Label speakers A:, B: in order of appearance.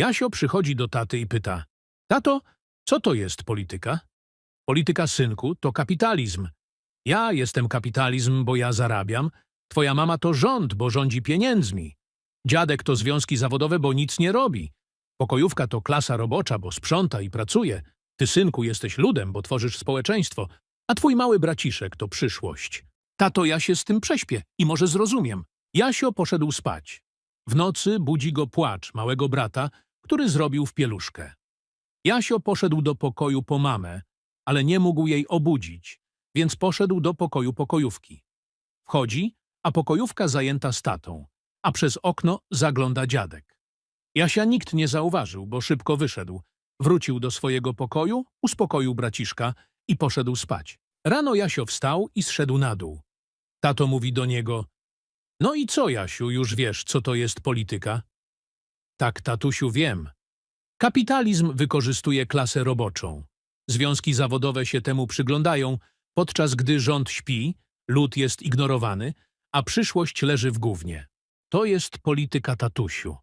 A: Jasio przychodzi do taty i pyta, tato, co to jest polityka? Polityka, synku, to kapitalizm. Ja jestem kapitalizm, bo ja zarabiam. Twoja mama to rząd, bo rządzi pieniędzmi. Dziadek to związki zawodowe, bo nic nie robi. Pokojówka to klasa robocza, bo sprząta i pracuje. Ty, synku, jesteś ludem, bo tworzysz społeczeństwo. A twój mały braciszek to przyszłość. Tato, ja się z tym prześpię i może zrozumiem. Jasio poszedł spać. W nocy budzi go płacz małego brata, który zrobił w pieluszkę. Jasio poszedł do pokoju po mamę, ale nie mógł jej obudzić, więc poszedł do pokoju pokojówki. Wchodzi, a pokojówka zajęta statą, a przez okno zagląda dziadek. Jasia nikt nie zauważył, bo szybko wyszedł. Wrócił do swojego pokoju, uspokoił braciszka i poszedł spać. Rano Jasio wstał i zszedł na dół. Tato mówi do niego, no i co, Jasiu, już wiesz, co to jest polityka? Tak, tatusiu, wiem. Kapitalizm wykorzystuje klasę roboczą. Związki zawodowe się temu przyglądają, podczas gdy rząd śpi, lud jest ignorowany, a przyszłość leży w gównie. To jest polityka tatusiu.